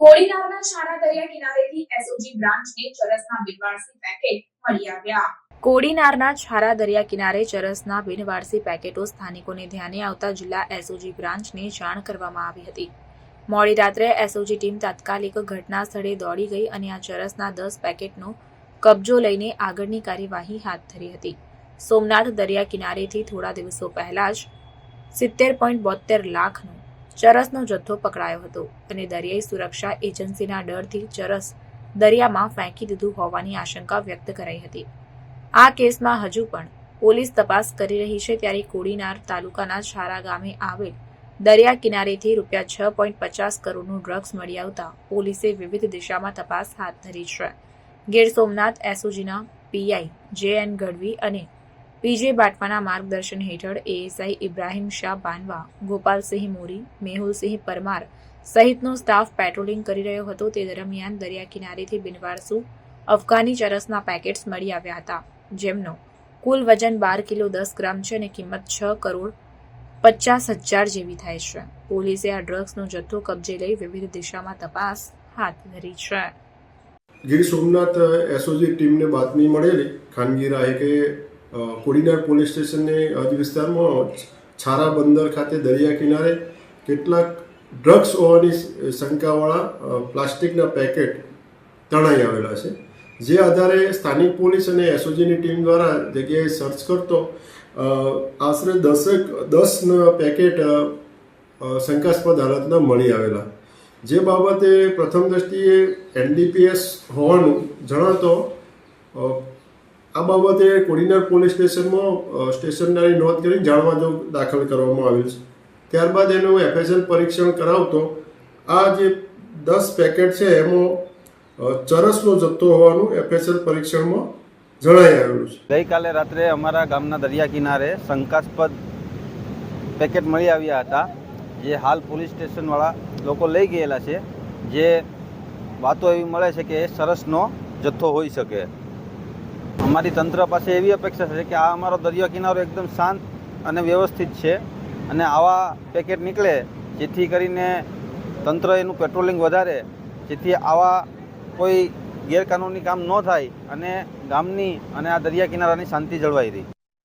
કોડીનારના શાળા દરિયા કિનારેથી SOG બ્રાન્ચને ચરસના બિનવારસી packet મળી આવ્યા. કોડીનારના છારા દરિયા કિનારે ચરસના બિનવારસી પેકેટો સ્થાનિકોને ધ્યાને આવતા જિલ્લા એસઓજી બ્રાન્ચને જાણ કરવામાં આવી હતી. મોડી રાત્રે એસઓજી ટીમ તાત્કાલિક ઘટના સ્થળે દોડી ગઈ અને આ ચરસના દસ પેકેટનો કબજો લઈને આગળની કાર્યવાહી હાથ ધરી હતી. સોમનાથ દરિયા કિનારેથી થોડા દિવસો પહેલા જ સિત્તેર પોઈન્ટ બોતેર લાખનો ચરસનો જથ્થો પકડાયો હતો અને દરિયાઈ સુરક્ષા એજન્સીના ડરથી ચરસ દરિયામાં ફેંકી દીધું હોવાની આશંકા વ્યક્ત કરાઈ હતી. આ કેસમાં હજુ પણ પોલીસ તપાસ કરી રહી છે ત્યારે કોડીનાર તાલુકાના છારા ગામે આવેલ દરિયા કિનારેથી રૂપિયા છ પોઈન્ટ પચાસ કરોડનું ડ્રગ્સ મળી આવતા પોલીસે વિવિધ દિશામાં તપાસ હાથ ધરી છે. ગીર સોમનાથ એસઓજીના પીઆઈ જે એન ગઢવી અને પીજે બાટવાના માર્ગદર્શન હેઠળ એએસઆઈ ઇબ્રાહિમ શાહ બાનવા ગોપાલસિંહ મોરી મેહુલસિંહ પરમાર સહિતનો સ્ટાફ પેટ્રોલિંગ કરી રહ્યો હતો. તે દરમિયાન દરિયા કિનારેથી બિનવારસુ અફઘાની ચરસના પેકેટ્સ મળી આવ્યા હતા, જેમનો કુલ વજન બાર કિલો દસ ગ્રામ છે અને કિંમત છ કરોડ પચાસ હજાર જેવી થાય છે. પોલીસે આ ડ્રગ્સનો જથ્થો કબજે લઈ વિવિધ દિશામાં તપાસ હાથ ધરી છે. ગીર સોમનાથ એસઓજી ટીમને બાતમી મળેલી. ખાનગી રાહે કે કોડીનાર પોલીસ સ્ટેશનની હદ વિસ્તારમાં છારા બંદર ખાતે દરિયા કિનારે કેટલાક ડ્રગ્સ હોવાની શંકાવાળા પ્લાસ્ટિકના પેકેટ તણાઈ આવેલા છે. જે આધારે સ્થાનિક પોલીસ અને એસઓજીની ટીમ દ્વારા જગ્યાએ સર્ચ કરતો આશરે દસેક, દસ પેકેટ શંકાસ્પદ હાલતના મળી આવેલા. જે બાબતે પ્રથમ દ્રષ્ટિએ એનડીપીએસ હોવાનું જણાતો આ બાબતે કોડીનાર પોલીસ સ્ટેશનમાં અ, નોંધ કરી જાણવા જો દાખલ કરવામાં આવેલ છે. ત્યારબાદ એનું એફએસએલ પરીક્ષણ કરાવતો આ જે દસ પેકેટ છે એમાં ચરસનો જથ્થો હોવાનું એફએસએલ પરીક્ષણમાં જણાઈ આવેલું છે. ગઈકાલે રાત્રે અમારા ગામના દરિયા કિનારે શંકાસ્પદ પેકેટ મળી આવ્યા હતા જે હાલ પોલીસ સ્ટેશનવાળા લોકો લઈ ગયેલા છે જે વાતો એવી મળે છે કે એ સરસનો જથ્થો હોઈ શકે. અમારી તંત્ર પાસે એવી અપેક્ષા છે કે આ અમારો દરિયા કિનારો એકદમ શાંત અને વ્યવસ્થિત છે અને આવા પેકેટ નીકળે જેથી કરીને તંત્ર એનું પેટ્રોલિંગ વધારે, જેથી આવા કોઈ ગેરકાનૂની કામ ન થાય અને ગામની અને આ દરિયા કિનારાની શાંતિ જળવાઈ રહી.